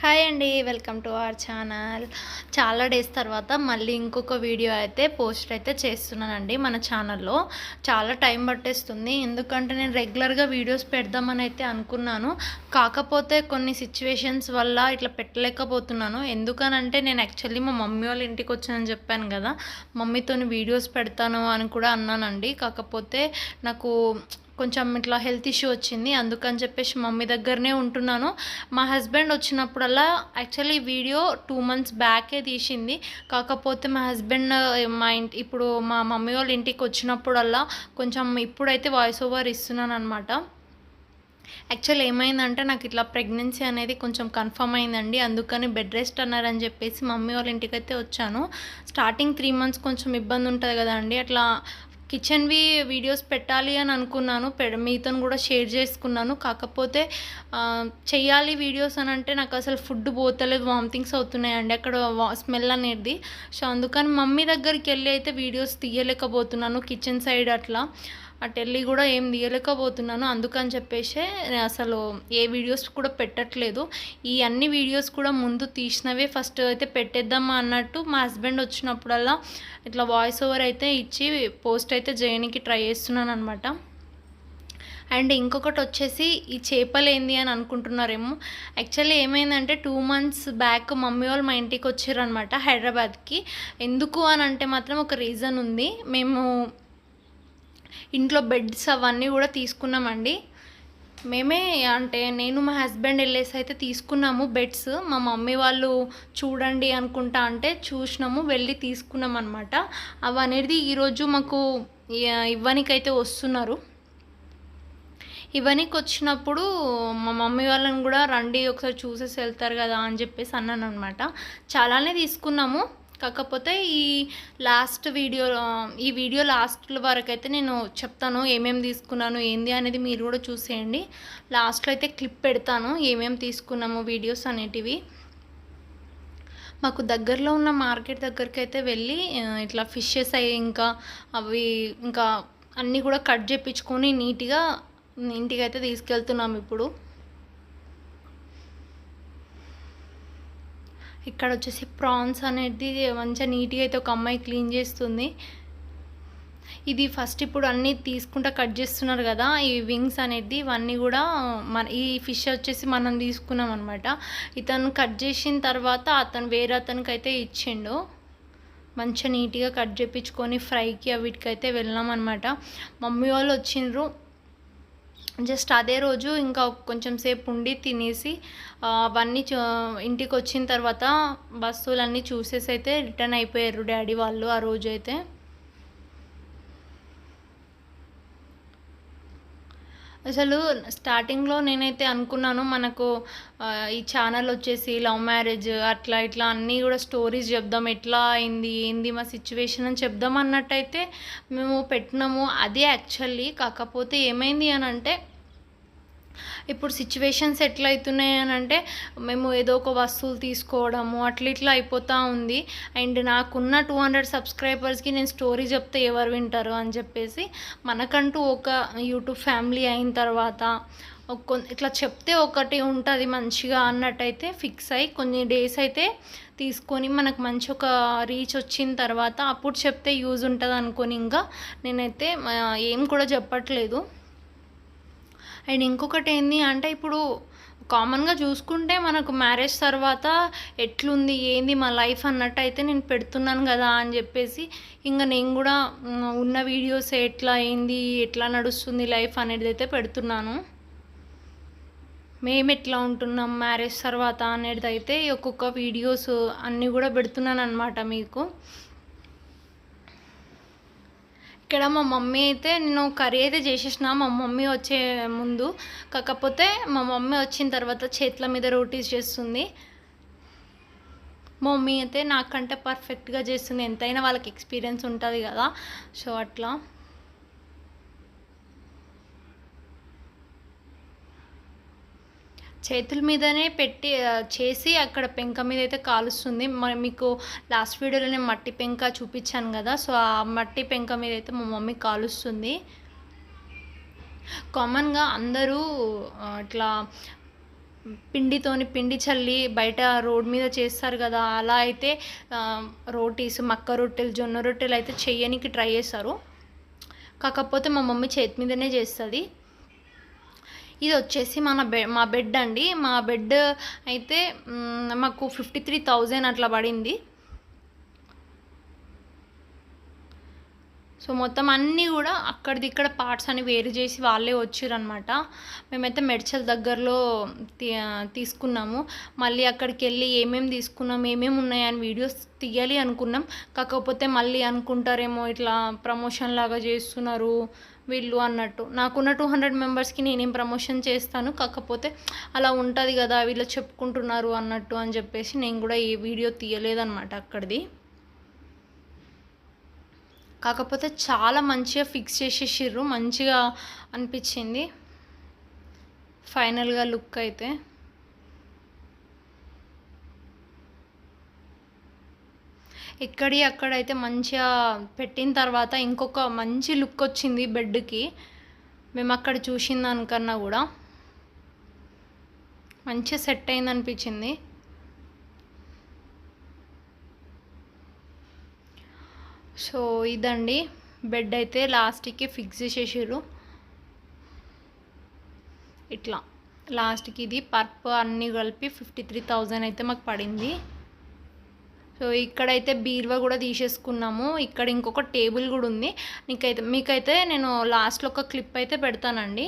Hi అండి welcome to our channel. చాలా days తర్వాత మళ్ళీ ఇంకొక వీడియో అయితే పోస్ట్ అయితే చేస్తున్నానండి మన ఛానల్లో. చాలా టైం పట్టేస్తుంది. ఎందుకంటే నేను రెగ్యులర్గా వీడియోస్ పెడదామని అయితే అనుకున్నాను. కాకపోతే కొన్ని సిచ్యువేషన్స్ వల్ల ఇట్లా పెట్టలేకపోతున్నాను. ఎందుకనంటే నేను యాక్చువల్లీ మా మమ్మీ వాళ్ళ ఇంటికి వచ్చానని చెప్పాను కదా. మమ్మీతో వీడియోస్ పెడతాను అని కూడా అన్నానండి. కాకపోతే నాకు కొంచెం ఇట్లా హెల్త్ ఇష్యూ వచ్చింది. అందుకని చెప్పేసి మమ్మీ దగ్గరనే ఉంటున్నాను. మా హస్బెండ్ వచ్చినప్పుడల్లా యాక్చువల్లీ వీడియో టూ మంత్స్ బ్యాకే తీసింది. కాకపోతే మా హస్బెండ్ మా ఇంటి ఇప్పుడు మా మమ్మీ వాళ్ళ ఇంటికి వచ్చినప్పుడల్లా కొంచెం ఇప్పుడైతే వాయిస్ ఓవర్ ఇస్తున్నాను అనమాట యాక్చువల్ ఏమైందంటే నాకు ఇట్లా ప్రెగ్నెన్సీ అనేది కొంచెం కన్ఫర్మ్ అయిందండి. అందుకని బెడ్ రెస్ట్ అన్నారని చెప్పేసి మమ్మీ వాళ్ళ ఇంటికైతే వచ్చాను. స్టార్టింగ్ త్రీ మంత్స్ కొంచెం ఇబ్బంది ఉంటుంది కదండి. అట్లా కిచెన్వి వీడియోస్ పెట్టాలి అని అనుకున్నాను పె మీతో కూడా షేర్ చేసుకున్నాను. కాకపోతే చేయాలి వీడియోస్ అని అంటే నాకు అసలు ఫుడ్ పోతలేదు వామిటింగ్స్ అవుతున్నాయండి అక్కడ స్మెల్ అనేది. సో అందుకని మమ్మీ దగ్గరికి వెళ్ళి అయితే వీడియోస్ తీయలేకపోతున్నాను కిచెన్ సైడ్ అట్లా. అటు వెళ్ళి కూడా ఏం తీయలేకపోతున్నాను. అందుకని చెప్పేసి నేను అసలు ఏ వీడియోస్ కూడా పెట్టట్లేదు. ఈ అన్ని వీడియోస్ కూడా ముందు తీసినవే. ఫస్ట్ అయితే పెట్టేద్దామా అన్నట్టు మా హస్బెండ్ వచ్చినప్పుడల్లా ఇట్లా వాయిస్ ఓవర్ అయితే ఇచ్చి పోస్ట్ అయితే చేయడానికి ట్రై చేస్తున్నాను అనమాట అండ్ ఇంకొకటి వచ్చేసి ఈ చేపలు ఏంది అని అనుకుంటున్నారేమో. యాక్చువల్లీ ఏమైందంటే టూ మంత్స్ బ్యాక్ మమ్మీ వాళ్ళు మా ఇంటికి వచ్చారనమాట హైదరాబాద్కి. ఎందుకు అని అంటే మాత్రం ఒక రీజన్ ఉంది. మేము ఇంట్లో బెడ్స్ అవన్నీ కూడా తీసుకున్నామండి. మేమే అంటే నేను మా హస్బెండ్ వెళ్ళేసి అయితే తీసుకున్నాము బెడ్స్. మా మమ్మీ వాళ్ళు చూడండి అనుకుంటా అంటే చూసినాము వెళ్ళి తీసుకున్నాం అనమాట అవి అనేది ఈరోజు మాకు ఇవ్వనికైతే వస్తున్నారు. ఇవన్నీ వచ్చినప్పుడు మా మమ్మీ వాళ్ళని కూడా రండి ఒకసారి చూసేసి వెళ్తారు కదా అని చెప్పేసి అన్నాను అనమాట చాలానే తీసుకున్నాము. కాకపోతే ఈ లాస్ట్ వీడియో ఈ వీడియో లాస్ట్ వరకు అయితే నేను చెప్తాను ఏమేమి తీసుకున్నాను ఏంది అనేది మీరు కూడా చూసేయండి. లాస్ట్లో అయితే క్లిప్ పెడతాను ఏమేమి తీసుకున్నాము వీడియోస్ అనేటివి. మాకు దగ్గరలో ఉన్న మార్కెట్ దగ్గరికి అయితే వెళ్ళి ఇట్లా ఫిషెస్ అయ్యి ఇంకా అవి ఇంకా అన్నీ కూడా కట్ చేయించుకొని నీట్గా ఇంటికి అయితే తీసుకెళ్తున్నాం ఇప్పుడు. ఇక్కడ వచ్చేసి ప్రాన్స్ అనేది మంచిగా నీట్గా అయితే ఒక అమ్మాయి క్లీన్ చేస్తుంది. ఇది ఫస్ట్ ఇప్పుడు అన్నీ తీసుకుంటా కట్ చేస్తున్నారు కదా ఈ వింగ్స్ అనేది ఇవన్నీ కూడా మన ఈ ఫిష్ వచ్చేసి మనం తీసుకున్నాం అనమాట ఇతను కట్ చేసిన తర్వాత అతను వేరే అతనికి అయితే ఇచ్చిండు. మంచిగా నీట్గా కట్ చేయించుకొని ఫ్రైకి అవిటికైతే వెళ్ళాం అనమాట మమ్మీ వాళ్ళు వచ్చిండ్రు. జస్ట్ అదే రోజు ఇంకా కొంచెం సేపు ఉండి తినేసి అవన్నీ ఇంటికి వచ్చిన తర్వాత వస్తువులన్నీ చూసేసి అయితే రిటర్న్ అయిపోయారు డాడీ వాళ్ళు ఆ రోజు అయితే అసలు స్టార్టింగ్లో నేనైతే అనుకున్నాను మనకు ఈ ఛానల్ వచ్చేసి లవ్ మ్యారేజ్ అట్లా ఇట్లా అన్నీ కూడా స్టోరీస్ చెప్దాం ఎట్లా అయింది ఏంది మా సిచ్యువేషన్ అని చెప్దాం అన్నట్టయితే మేము పెట్టినాము. అదే యాక్చువల్లీ కాకపోతే ఏమైంది అని అంటే ఇప్పుడు సిచ్యువేషన్స్ ఎట్లా అవుతున్నాయి అని అంటే మేము ఏదో ఒక వస్తువులు తీసుకోవడము అట్లా ఇట్లా అయిపోతూ ఉంది. అండ్ నాకున్న టూ హండ్రెడ్ సబ్స్క్రైబర్స్కి నేను స్టోరీ చెప్తే ఎవరు వింటారు అని చెప్పేసి మనకంటూ ఒక యూట్యూబ్ ఫ్యామిలీ అయిన తర్వాత ఇట్లా చెప్తే ఒకటి ఉంటుంది మంచిగా అన్నట్టయితే ఫిక్స్ అయ్యి కొన్ని డేస్ అయితే తీసుకొని మనకు మంచి ఒక రీచ్ వచ్చిన తర్వాత అప్పుడు చెప్తే యూజ్ ఉంటుంది అనుకొని ఇంకా నేనైతే ఏం కూడా చెప్పట్లేదు. అండ్ ఇంకొకటి ఏంది అంటే ఇప్పుడు కామన్గా చూసుకుంటే మనకు మ్యారేజ్ తర్వాత ఎట్లుంది ఏంది మా లైఫ్ అన్నట్టు అయితే నేను పెడుతున్నాను కదా అని చెప్పేసి ఇంకా నేను కూడా ఉన్న వీడియోస్ ఎట్లా ఏంది ఎట్లా నడుస్తుంది లైఫ్ అనేది అయితే పెడుతున్నాను. మేము ఎట్లా ఉంటున్నాం మ్యారేజ్ తర్వాత అనేది అయితే ఒక్కొక్క వీడియోస్ అన్నీ కూడా పెడుతున్నాను అనమాట మీకు. ఇక్కడ మా మమ్మీ అయితే నేను కర్రీ అయితే చేసేసిన మా మమ్మీ వచ్చే ముందు. కాకపోతే మా మమ్మీ వచ్చిన తర్వాత చేతుల మీద రోటీస్ చేస్తుంది. మా మమ్మీ అయితే నాకంటే పర్ఫెక్ట్గా చేస్తుంది. ఎంతైనా వాళ్ళకి ఎక్స్పీరియన్స్ ఉంటుంది కదా. సో అట్లా. చేతుల మీదనే పెట్టి చేసి అక్కడ పెంక మీద అయితే కాలుస్తుంది మీకు లాస్ట్ వీడియోలో నేను మట్టి పెంక చూపించాను కదా సో ఆ మట్టి పెంక మీద అయితే మా మమ్మీ కాలుస్తుంది. కామన్గా అందరూ ఇట్లా పిండితోని పిండి చల్లి బయట రోడ్ మీద చేస్తారు కదా అలా అయితే రోటీస్ మక్క రొట్టెలు జొన్న రొట్టెలు అయితే చేయనికి ట్రై చేస్తారు. కాకపోతే మా మమ్మీ చేతి మీదనే చేస్తుంది. ఇది వచ్చేసి మన బె మా బెడ్ అండి. మా బెడ్ అయితే మాకు ఫిఫ్టీ త్రీ థౌజండ్ అట్లా పడింది. సో మొత్తం అన్నీ కూడా అక్కడిది ఇక్కడ పార్ట్స్ అని వేరు చేసి వాళ్ళే వచ్చిరనమాట మేమైతే మెడ్చల్ దగ్గరలో తీ తీసుకున్నాము. మళ్ళీ అక్కడికి వెళ్ళి ఏమేమి తీసుకున్నాం ఏమేమి ఉన్నాయని వీడియోస్ తీయాలి అనుకున్నాం. కాకపోతే మళ్ళీ అనుకుంటారేమో ఇట్లా ప్రమోషన్ లాగా చేస్తున్నారు వీళ్ళు అన్నట్టు. నాకున్న టూ హండ్రెడ్ మెంబర్స్కి నేనేం ప్రమోషన్ చేస్తాను కాకపోతే అలా ఉంటుంది కదా వీళ్ళు చెప్పుకుంటున్నారు అన్నట్టు అని చెప్పేసి నేను కూడా ఏ వీడియో తీయలేదన్నమాట అక్కడిది. కాకపోతే చాలా మంచిగా ఫిక్స్ చేసేసిర్రు మంచిగా అనిపించింది. ఫైనల్గా లుక్ అయితే. ఎక్కడి అక్కడైతే మంచిగా పెట్టిన తర్వాత ఇంకొక మంచి లుక్ వచ్చింది బెడ్కి. మేము అక్కడ చూసిన దానికన్నా కూడా మంచిగా సెట్ అయింది అనిపించింది. సో ఇదండి. బెడ్ అయితే లాస్ట్కి ఫిక్స్ చేసేసారు ఇట్లా. లాస్ట్కి ఇది పర్ప్ అన్నీ కలిపి ఫిఫ్టీ త్రీ థౌజండ్ అయితే మాకు పడింది. సో ఇక్కడైతే బీరువా కూడా తీసేసుకున్నాము. ఇక్కడ ఇంకొక టేబుల్ కూడా ఉంది. నీకైతే మీకైతే నేను లాస్ట్లో ఒక క్లిప్ అయితే పెడతానండి.